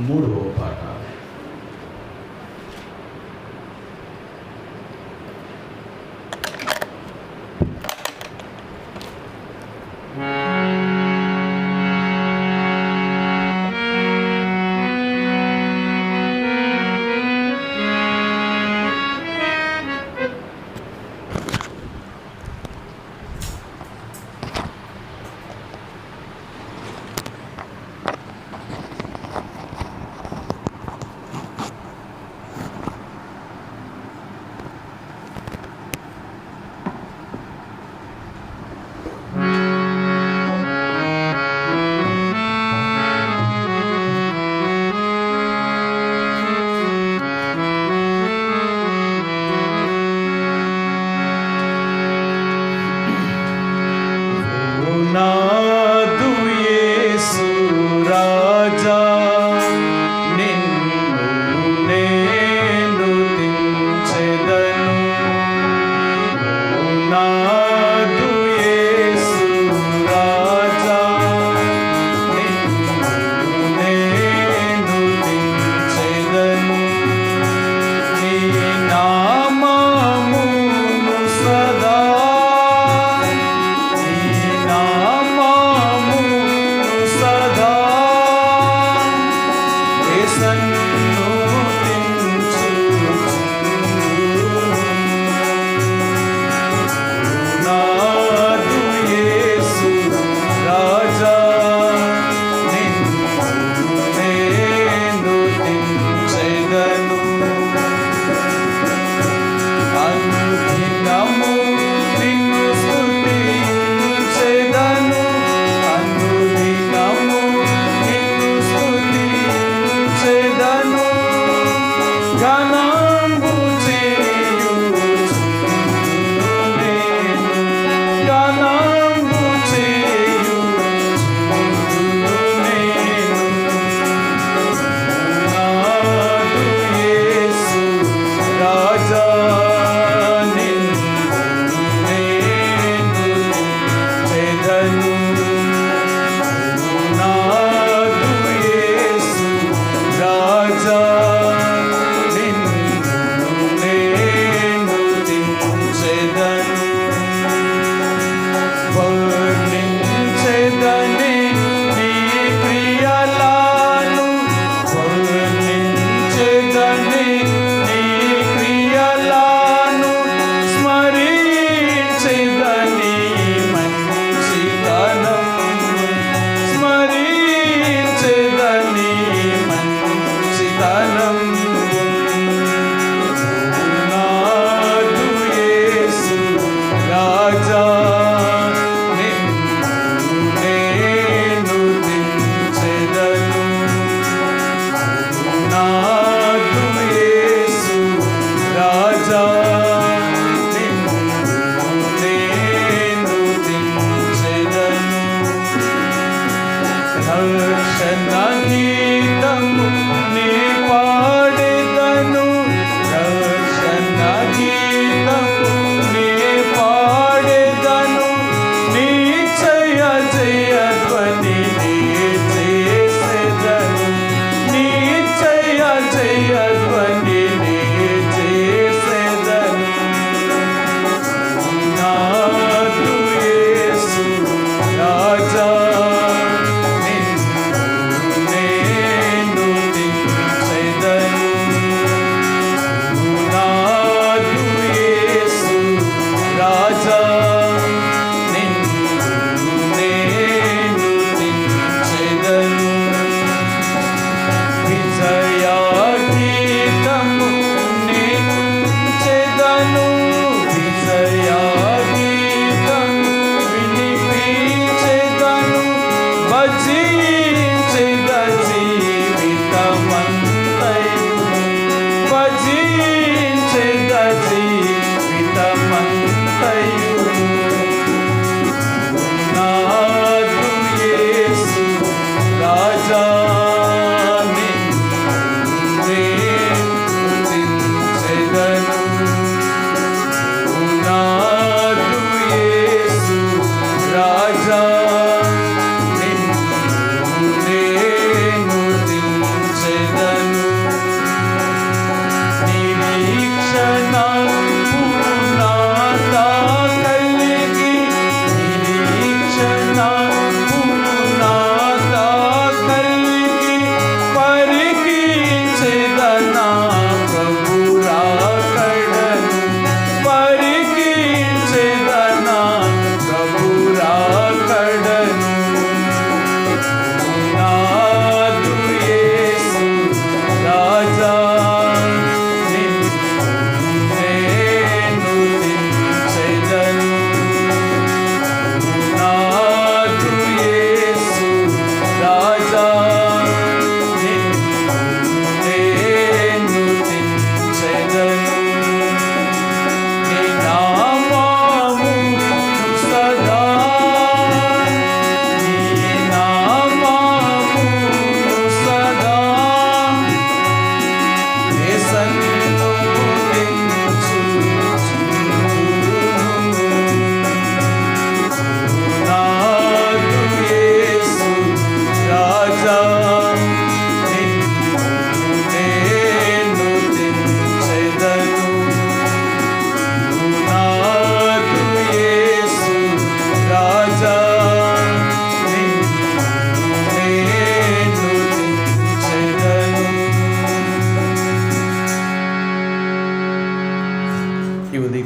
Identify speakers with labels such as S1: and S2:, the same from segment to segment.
S1: murou.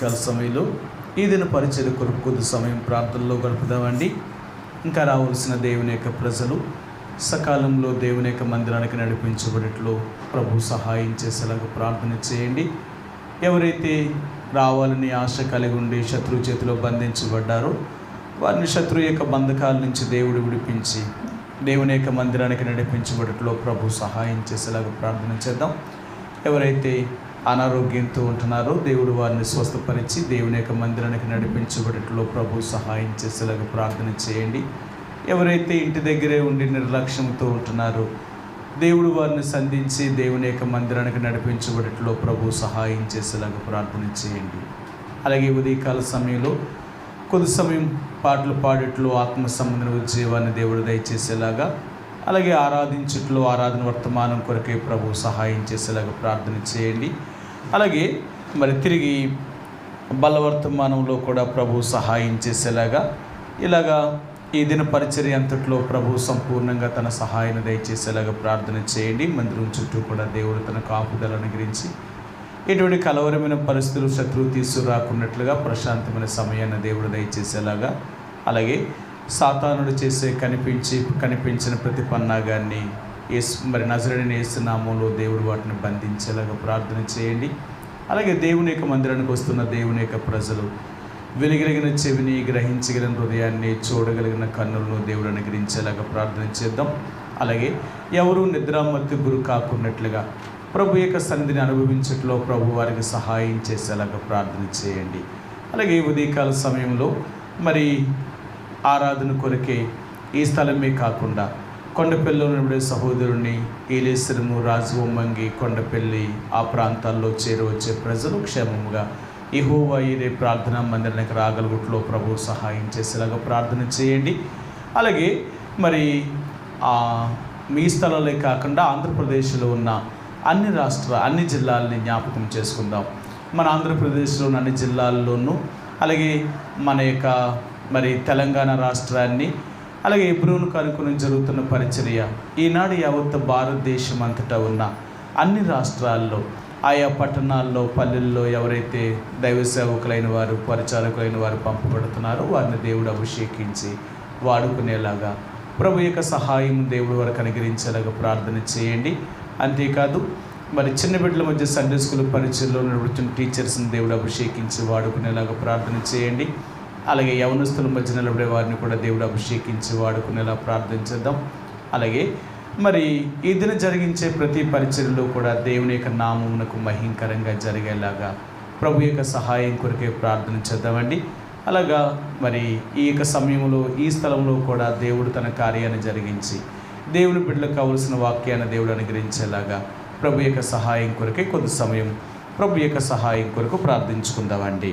S1: ఉదయకాల సమయంలో ఈ దిన పరిచయ కొరకు కొద్ది సమయం ప్రార్థనలో గడుపుదామండి. ఇంకా రావాల్సిన దేవుని యొక్క ప్రజలు సకాలంలో దేవుని యొక్క మందిరానికి నడిపించబడిట్లో ప్రభు సహాయం చేసేలాగా ప్రార్థన చేయండి. ఎవరైతే రావాలని ఆశ కలిగి ఉండి శత్రువు చేతిలో బంధించబడ్డారో వారిని శత్రువు యొక్క బంధకాల నుంచి దేవుడు విడిపించి దేవుని యొక్క మందిరానికి నడిపించబడట్లో ప్రభు సహాయం చేసేలాగా ప్రార్థన చేద్దాం. ఎవరైతే అనారోగ్యంతో ఉంటున్నారో. దేవుడు వారిని స్వస్థపరిచి దేవుని యొక్క మందిరానికి నడిపించబడిట్లో ప్రభు సహాయం చేసేలాగా ప్రార్థన చేయండి. ఎవరైతే ఇంటి దగ్గరే ఉండి నిర్లక్ష్యంతో ఉంటున్నారో దేవుడు వారిని సంధించి దేవుని యొక్క మందిరానికి నడిపించబడిట్లో ప్రభు సహాయం చేసేలాగా ప్రార్థన చేయండి. అలాగే ఉదయకాల సమయంలో కొద్ది సమయం పాటలు పాడేట్లో ఆత్మ సంబంధన ఉద్యోగాన్ని దేవుడు దయచేసేలాగా అలాగే ఆరాధించుట్లో ఆరాధన వర్తమానం కొరకే ప్రభు సహాయం చేసేలాగా ప్రార్థన చేయండి. అలాగే మరి తిరిగి బలవర్తమానంలో కూడా ప్రభు సహాయం చేసేలాగా ఇలాగా ఈ దిన పరిచర్య అంతట్లో ప్రభు సంపూర్ణంగా తన సహాయాన్ని దయచేసేలాగా ప్రార్థన చేయండి. మందిరం చుట్టూ కూడా దేవుడు తన కాపుదలను గురించి ఎటువంటి కలవరమైన పరిస్థితులు శత్రువు తీసుకురాకున్నట్లుగా ప్రశాంతమైన సమయాన్ని దేవుడు దయచేసేలాగా అలాగే సాతానుడు చేసే కనిపించి కనిపించిన ప్రతి పన్నాగాన్ని ఏసు మరి నజరడిని ఏసునామంలో దేవుడు వాటిని బంధించేలాగా ప్రార్థన చేయండి. అలాగే దేవుని యొక్క మందిరానికి వస్తున్న దేవుని యొక్క ప్రజలు వెలిగలిగిన చెవిని గ్రహించగలిగిన హృదయాన్ని చూడగలిగిన కన్నులను దేవుడు అనుగ్రహించేలాగా ప్రార్థన చేద్దాం. అలాగే ఎవరు నిద్రామత్తి గురు కాకున్నట్లుగా ప్రభు యొక్క సన్నిధిని అనుభవించట్లో ప్రభు వారికి సహాయం చేసేలాగా ప్రార్థన చేయండి. అలాగే ఉదయకాల సమయంలో మరి ఆరాధన కొరకే ఈ స్థలమే కాకుండా కొండపల్లిలో ఉండే సహోదరుని ఏలేశ్వరము రాజవొమ్మంగి కొండపల్లి ఆ ప్రాంతాల్లో చేరవచ్చే ప్రజలు క్షేమముగా ఇహోవా ఈరే ప్రార్థనా మందిరానికి రాగలగుట్లో ప్రభు సహాయం చేసేలాగా ప్రార్థన చేయండి. అలాగే మరి మీ స్థలాలే కాకుండా ఆంధ్రప్రదేశ్లో ఉన్న అన్ని రాష్ట్ర అన్ని జిల్లాలని జ్ఞాపకం చేసుకుందాం. మన ఆంధ్రప్రదేశ్లోని అన్ని జిల్లాల్లోనూ అలాగే మన యొక్క మరి తెలంగాణ రాష్ట్రాన్ని అలాగే ఎబ్రోను కనుక్కొని జరుగుతున్న పరిచర్య ఈనాడు యావత్ భారతదేశం అంతటా ఉన్న అన్ని రాష్ట్రాల్లో ఆయా పట్టణాల్లో పల్లెల్లో ఎవరైతే దైవ సేవకులైన వారు పరిచారకులైన వారు పంపబడుతున్నారో వారిని దేవుడు అభిషేకించి వాడుకునేలాగా ప్రభు యొక్క సహాయం దేవుడు వారికి అనుగ్రహించేలాగా ప్రార్థన చేయండి. అంతేకాదు మరి చిన్న బిడ్డల మధ్య సండే స్కూల్ పరిచయంలో నడుపుతున్న టీచర్స్ని దేవుడు అభిషేకించి వాడుకునేలాగా ప్రార్థన చేయండి. అలాగే యవనస్తుల మధ్య నిలబడే వారిని కూడా దేవుడు అభిషేకించి వాడుకునేలా ప్రార్థించేద్దాం అలాగే మరి ఈ దిన జరిగించే ప్రతి పరిచర్లో కూడా దేవుని యొక్క నామమునకు మహింకరంగా జరిగేలాగా ప్రభు యొక్క సహాయం కొరకే ప్రార్థన చేద్దామండి. అలాగా మరి ఈ యొక్క సమయంలో ఈ స్థలంలో కూడా దేవుడు తన కార్యాన్ని జరిగించి దేవుని బిడ్డలకు కావలసిన వాక్యాన్ని దేవుడు అనుగ్రహించేలాగా ప్రభు యొక్క సహాయం కొరకే కొద్ది సమయం ప్రభు యొక్క సహాయం కొరకు ప్రార్థించుకుందామండి.